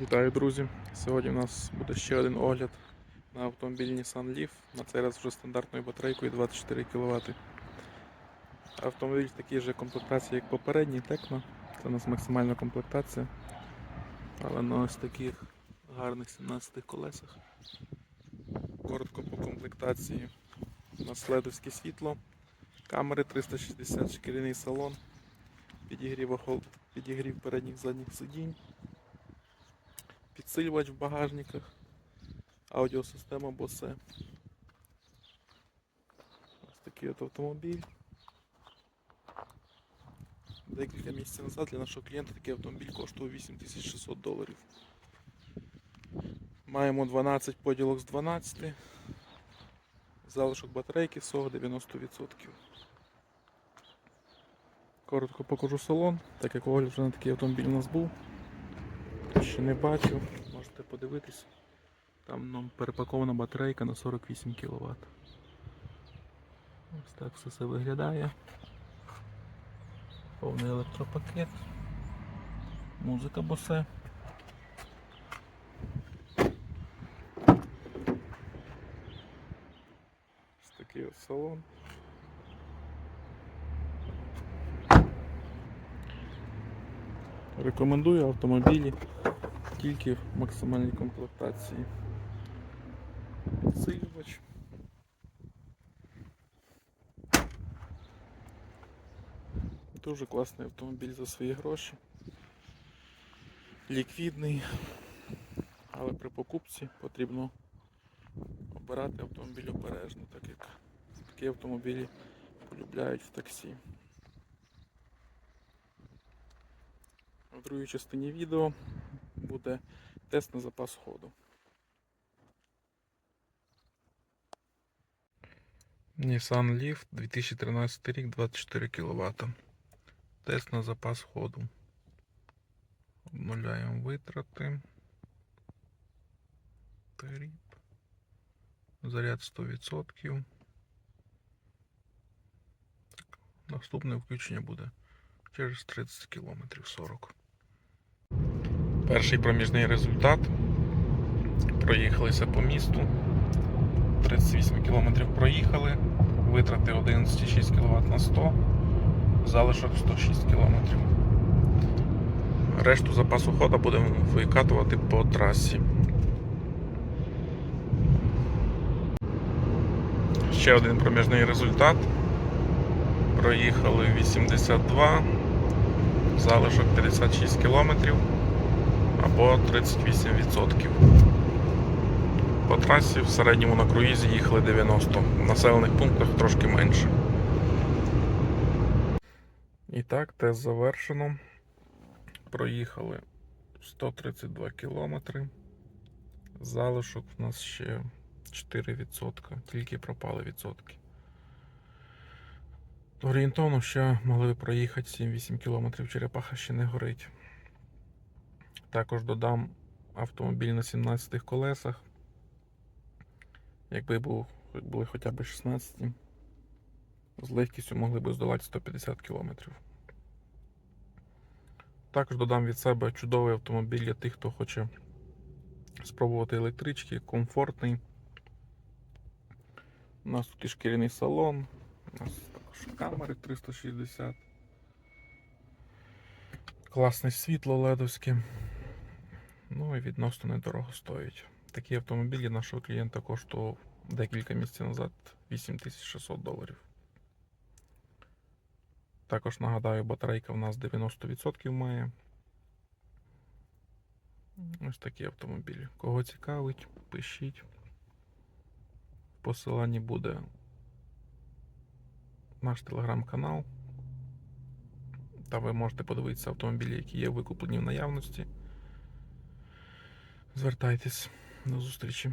Вітаю, друзі! Сьогодні у нас буде ще один огляд на автомобіль Nissan Leaf. На цей раз вже стандартною батарейкою 24 кВт. Автомобіль в такій же комплектації, як попередній Tecno. Це у нас максимальна комплектація. Але на ось таких гарних 17 колесах. Коротко по комплектації. У нас ледовське світло, камери 360, шкіряний салон, підігрів, підігрів передніх задніх сидінь підсилювач в багажниках, аудіосистема Bose. Ось такий от автомобіль. Декілька місяців назад для нашого клієнта такий автомобіль коштував 8600 доларів. Маємо 12 поділок з 12. Залишок батарейки всього 90%. Коротко покажу салон, так як огляд вже на такий автомобіль у нас був. Ще не бачу, можете подивитись. Там ну, перепакована батарейка на 48 кВт. Ось так все це виглядає. Повний електропакет. Музика босе. Ось такий от салон. Рекомендую автомобілі тільки в максимальній комплектації. Підсилювач. Дуже класний автомобіль за свої гроші. Ліквідний, але при покупці потрібно обирати автомобіль обережно, так як такі автомобілі полюбляють в таксі. В другій частині відео буде тест на запас ходу. Nissan Leaf 2013 рік 24 кВт. Тест на запас ходу. Обнуляємо витрати. Таріп. Заряд 100%. Так, наступне включення буде через 30 км 40. Перший проміжний результат. Проїхалися по місту. 38 км проїхали, витрати 11,6 кВт на 100, залишок 106 км. Решту запасу хода будемо викатувати по трасі. Ще один проміжний результат. Проїхали 82, залишок 56 км або 38%. По трасі в середньому на круїзі їхали 90, в населених пунктах трошки менше. І так, тест завершено. Проїхали 132 кілометри. Залишок в нас ще 4%, тільки пропали відсотки. Орієнтовно ще могли проїхати 7-8 кілометрів, черепаха ще не горить. Також додам автомобіль на 17 колесах. Якби був, були хоча б 16, з легкістю могли б здолати 150 км. Також додам від себе чудовий автомобіль для тих, хто хоче спробувати електрички, комфортний. У нас тут і шкіряний салон, у нас також камери 360. Класне світло ледовське. Ну і відносно недорого стоїть. Такий автомобіль для нашого клієнта коштував декілька місяців назад 8600 доларів. Також нагадаю, батарейка в нас 90% має. Ось такі автомобілі. Кого цікавить, пишіть. В посиланні буде наш телеграм-канал. Та ви можете подивитися автомобілі, які є викуплені в наявності. Звертайтесь до зустрічі.